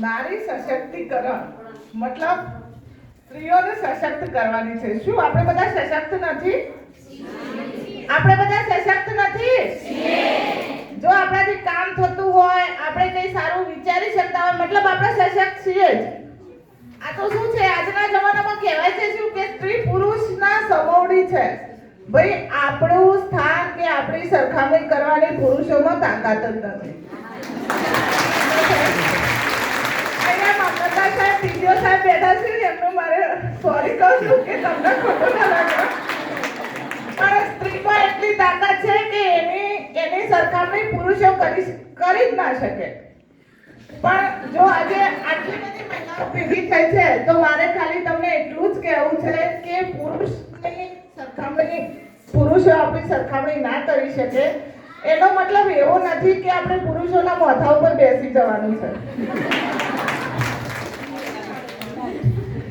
નારી સશક્તિકરણ. મતલબ સ્ત્રીઓને સશક્ત કરવાની છે. શું? આપણે બધા સશક્ત નથી? આપણે બધા સશક્ત નથી? જો આપણાથી કામ થતું હોય, આપણે કંઈ સારું વિચારી શકતા હોય, મતલબ આપણે સશક્ત છીએ જ. આ તો શું છે? આજના જમાનામાં કહેવાય છે શું? કે સ્ત્રી પુરુષના સમોવડી છે. ભાઈ આપણું સ્થાન કે આપણી સરખામણી કરવાની પુરુષોમાં તાકાત જ નથી. સાહેબ બેઠા છે ને એમનું મારે સોરી કહું કે તમને ખોટું ના લાગે. પણ એટલી તાકાત છે કે એની એની સરખામણી પુરુષો કરી કરી જ ના શકે. પણ જો આજે આટલી બધી મહિલાઓ ભેગી થઈ છે, તો મારે ખાલી તમને એટલું જ કહેવું છે કે પુરુષની સરખામણી, પુરુષો આપણી સરખામણી ના કરી શકે. એનો મતલબ એવો નથી કે આપણે પુરુષોના માથા ઉપર બેસી જવાનું છે.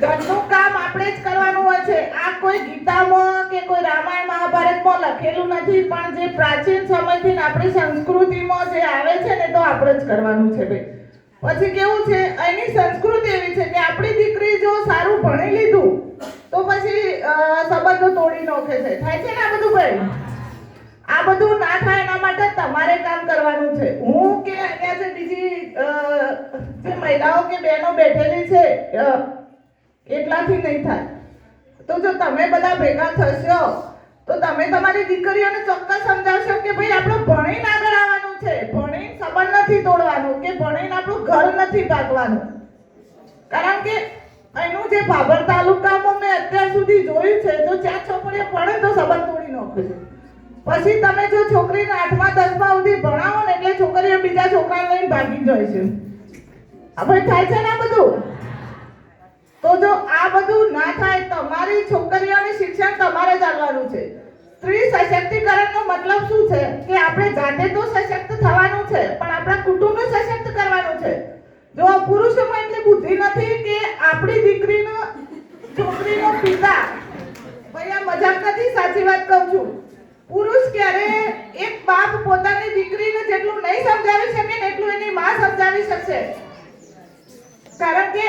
ઘરનું કામ આપણે જ કરવાનું હોય છે. આ કોઈ ગીતામાં કે કોઈ રામાયણ મહાભારતમાં લખેલું નથી, પણ જે પ્રાચીન સમયથી આપણી સંસ્કૃતિમાં જે આવે છે ને તો આપણે જ કરવાનું છે ભાઈ. પછી કેવું છે, એની સંસ્કૃતિ એવી છે કે આપણી દીકરી જો સારું ભણી લીધું, તો પછી સંબંધો તોડી નાખે છે. થાય છે ને આ બધું ભાઈ? આ બધું ના થાય એના માટે તમારે કામ કરવાનું છે. હું કે અહીંયા જે બીજી જે મહિલાઓ કે બહેનો બેઠેલી છે એટલાથી નહીં થાય. તો જો તમે બધા ભેગા થશો, તો તમે તમારી દીકરીઓને ચોક્કસ સમજાવશો કે ભાઈ આપણું ભણીને આગળ આવવાનું છે. ભણીને સંબંધ નથી તોડવાનું, કે ભણીને આપણું ઘર નથી ભાગવાનું કારણ કે એનું જે ભાભર તાલુકામાં મેં અત્યાર સુધી જોયું છે, તો ચાર છોકરીઓ ભણે તો સંબંધ તોડી નાખે પછી તમે જો છોકરીને આઠમા, દસમા સુધી ભણાવો ને એટલે છોકરીઓ બીજા છોકરાને લઈને ભાગી જાય છે. ભાઈ થાય છે ને આ બધું? તો જો આ બધું ના થાય, તમારી છોકરીઓની શિક્ષણ તમારે જ આપવાનું છે. સ્ત્રી સશક્તિકરણનો મતલબ શું છે? કે આપણે જાતે તો સશક્ત થવાનું છે, પણ આપણા કુટુંબને સશક્ત કરવાનું છે. જો પુરુષોમાં એટલી બુદ્ધિ નથી કે આપણી દીકરીનો, છોકરીનો પિતા, ભાઈ મજાક નથી? સાચી વાત કહું છું. પુરુષ ક્યારે એક બાપ પોતાની દીકરીને જેટલું નહીં સમજાવી શકે ને એટલું એની માં સમજાવી શકશે. કારણ કે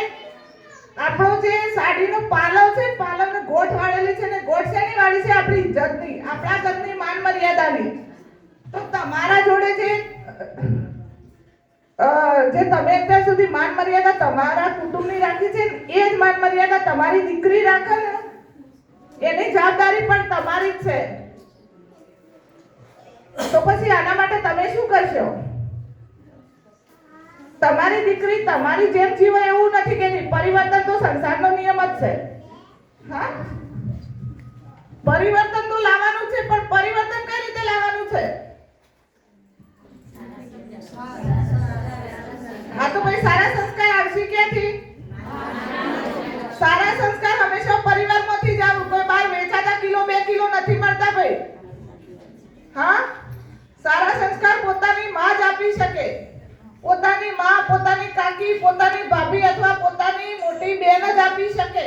આપણો જે સાડીનો પાલવ છે, પાલવને ગોઠ વાળેલી છે ને ગોઠ શેની વાળી છે? આપણી ઇજ્જતની આપણા ઘરની માન મર્યાદાની. તો તમારા જોડે જે જે તમે અત્યાર સુધી માન મર્યાદા તમારા કુટુંબની રાખી છે એ જ માન મર્યાદા તમારી દીકરી રાખે ને, એની જવાબદારી પણ તમારી જ છે. તો પછી આના માટે તમે શું કરશો? તમારી દીકરી તમારી જેમ જીવે એવું નથી કે. પરિવર્તન તો સંસારનો નિયમ જ છે હા પરિવર્તન તો લાવવાનું છે, પણ પરિવર્તન કઈ પોતાની માં, પોતાની કાકી, પોતાની ભાભી અથવા પોતાની મોટી બેન જ આપી શકે.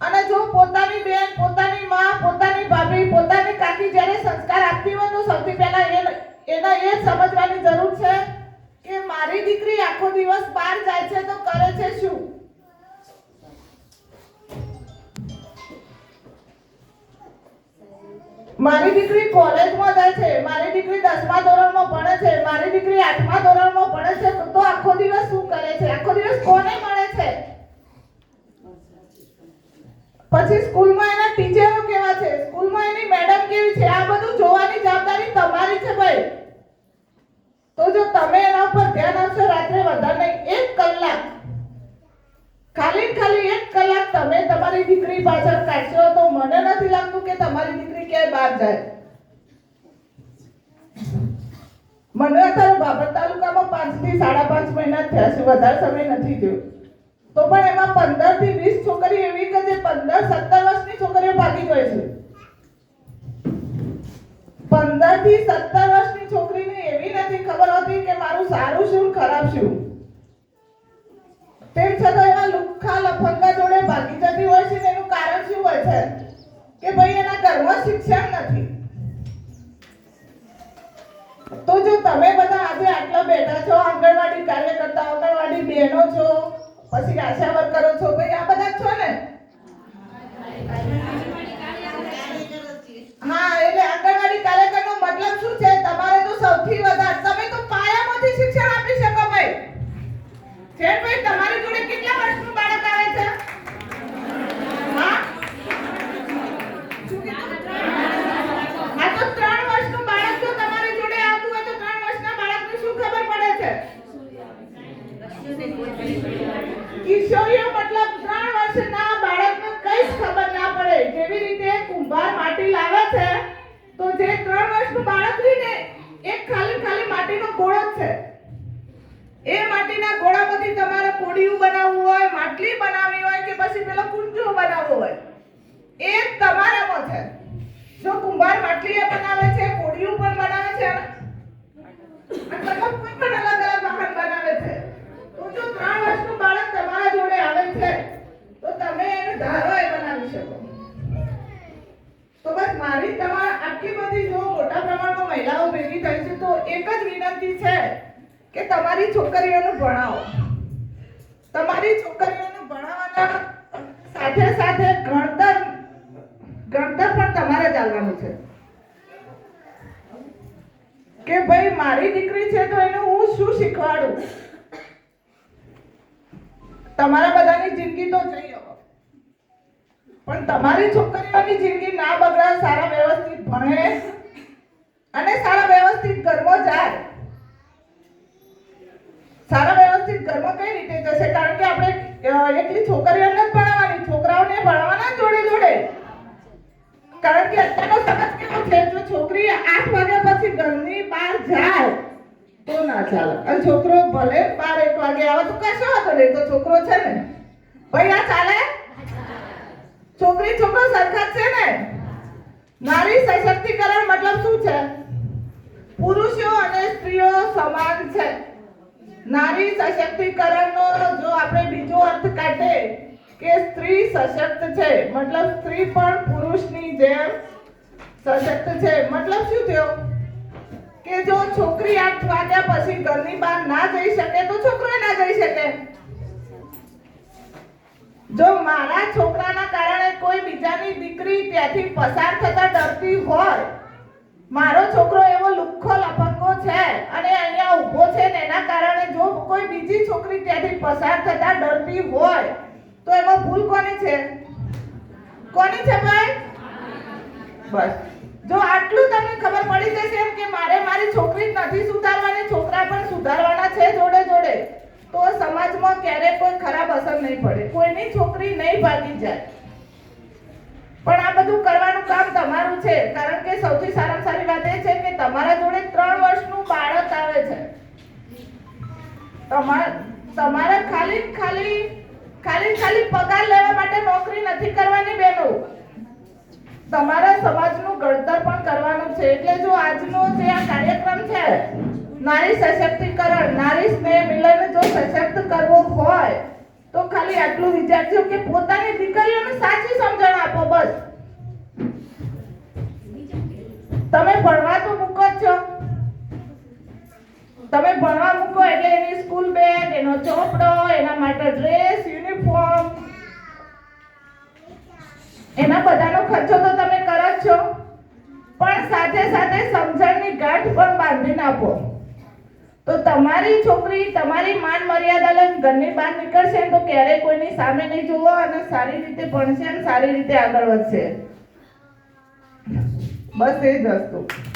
અને જો પોતાની બેન, પોતાની માં, પોતાની ભાભી, પોતાની કાકી જ્યારે સંસ્કાર આપતી હોય તો સૌથી પહેલા એ એને એ સમજવાની જરૂર છે કે મારી દીકરી આખો દિવસ બહાર જાય છે તો કરે છે શું? દીકરી કોલેજમાં જાય છે, મારી દીકરી દસમા ધોરણમાં ભણે છે, મારી દીકરી આઠમા ધોરણમાં ભણે છે, તો આખો દિવસ શું કરે છે? આખો દિવસ કોને મળે છે? પછી સ્કૂલમાં એના ટીચરો કેવા છે? સ્કૂલમાં એની મેડમ કેવી છે? આ બધું જોવાની જવાબદારી તમારી છે ભાઈ. તો જો તમે એના ઉપર ધ્યાન આપશો, રાત્રે વધારે નહીં, એક કલાક. ખાલી ખાલી એક કલાક તમે તમારી દીકરી પાછળ કાઢશો તો મને નથી લાગતું કે તમારી દીકરી ક્યાંય બહાર જાય. મને અત્યારે બાબર તાલુકામાં પાંચથી સાડા પાંચ મહિના થયા છે. વધારે સમય નથી થયો. તો પણ એમાં પંદરથી વીસ છોકરી એવી કે જે પંદર, સત્તર વર્ષની છોકરીઓ ભાગી ગઈ છે. પંદરથી સત્તર વર્ષની છોકરીને એવી નથી ખબર હોતી કે મારું સારું શું, ખરાબ શું. તેમ છતાં એવા લુખ્ખા લફંગા જોડે ભાગી જતી હોય છે એનું કારણ શું હોય છે? કે ભાઈ એના ઘરમાં શિક્ષણ નથી. તો જો તમે બધા આજે આટલા બેઠા છો, આંગણવાડી કાર્યકર્તા, આંગણવાડી બહેનો છો, પછી આશા વર્કરો છો, ભાઈ આ બધા છો ને? હા એટલે આંગણવાડી કાર્યકરનો મતલબ શું છે તમારે તો સૌથી વધારે તમે તો પાયામાંથી શિક્ષણ આપી શકો ભાઈ છે ભાઈ તમારી જોડે કેટલા વર્ષનું બાળક આવે છે હા શું કીધું? હા તો ત્રણ વર્ષનું બાળક જો તમારી જોડે આવતું હોય તો ત્રણ વર્ષના બાળકને શું ખબર પડે છે કિશોરીઓ મતલબ ત્રણ વર્ષના બાળકને કઈ જ ખબર ના પડે જેવી રીતે કુંભાર માટી લાવે છે તો જે ત્રણ વર્ષનું બાળક હોય ને એક ખાલી ખાલી માટીનો ગોળો જ છે એ માટીના ગોળામાંથી તમારે કોડિયું બનાવવું હોય, માટલી બનાવવી હોય કે પછી પેલો કુંજો બનાવવો હોય, એ તમારામાં છે. જો કુંભાર માટલીએ બનાવે છે કોડિયું પણ બનાવે છે, અને કોઈ પણ અલગ અલગ વાહન બનાવે છે. તો જો ત્રણ વર્ષનું બાળક ચાલવાનું છે. કે ભાઈ, મારી દીકરી છે તો એને હું શું શીખવાડું? તમારા બધાની જિંદગી તો જઈ પણ તમારી છોકરીઓની જિંદગી ના બગડા સારા વ્યવસ્થિત ભણે અને સારા વ્યવસ્થિત ઘરમાં જાય. સારા વ્યવસ્થિત ઘરમાં કઈ રીતે જશે? કારણ કે આપણે એકલી છોકરીઓને ઘરની બહાર જાય તો ના ચાલે. અને છોકરો ભલે બાર એક વાગે આવે, તો કશો વાંધો નહીં તો છોકરો છે ને. ભાઈ આ ચાલે? છોકરી છોકરો સરખા છે ને? નારી સશક્તિકરણ મતલબ શું છે? પુરુષો અને સ્ત્રીઓ સમાન છે. નારી સશક્તિકરણનો જો આપણે બીજો અર્થ કાઢીએ કે સ્ત્રી સશક્ત છે, મતલબ સ્ત્રી પણ પુરુષની જેમ સશક્ત છે. મતલબ શું થયો? કે જો છોકરી આઠ વાગ્યા પછી ઘરની બહાર ના જઈ શકે તો છોકરો ના જઈ શકે. જો મારા છોકરાના કારણે કોઈ બીજાની દીકરી ત્યાંથી પસાર થતા ડરતી હોય, મારો છોકરો એવો લુખ્ખો લફંગો છે અને અહીંયા ઊભો છે ને એના કારણે જો કોઈ બીજી છોકરી ત્યાંથી પસાર થતા ડરતી હોય, તો એમાં ભૂલ કોની છે? કોની છે ભાઈ? બસ. જો આટલું તમને ખબર પડી જશે એમ કે મારે મારી છોકરી નથી સુધારવાની, છોકરા પણ સુધારવાના છે જોડે જોડે, તો સમાજમાં ક્યારેય કોઈ ખરાબ અસર નહીં પડે. કોઈની છોકરી નહીં ભાગી જાય. પણ આ બધું કરવાનું કામ તમારું છે, કારણ કે સૌથી સારામાં સારી વાત એ છે કે તમારા જોડે ત્રણ વર્ષનું બાળક આવે છે. તમારા ખાલી ખાલી ખાલી ખાલી પગાર લેવા માટે નોકરી નથી કરવાની બેનો. તમારા સમાજનું ઘડતર પણ કરવાનું છે એટલે જો આજનો જે આ કાર્યક્રમ છે, નારી સશક્તિકરણ, નારી સ્નેહ મિલન જો સશક્ત કરવો હોય, તો ખાલી આટલું વિચારજો કે પોતાની દીકરીઓને સાચી સમજણ આપો બસ. તમે ભણવા તો મૂકો છો. તમે ભણવા મૂકો એટલે એની સ્કૂલ બેગ, એનો ચોપડો, એના માટે ડ્રેસ, યુનિફોર્મ. એના બધાનો ખર્ચો તો સાથે સાથે સમજણની ગાંઠ પણ બાંધી નાખો તો તમારી છોકરી, તમારી માન મર્યાદા લઈને ઘરની બહાર નીકળશે તો ક્યારેય કોઈની સામે નહીં જોવો અને સારી રીતે ભણશે અને સારી રીતે આગળ વધશે. બસ એ જ વસ્તુ.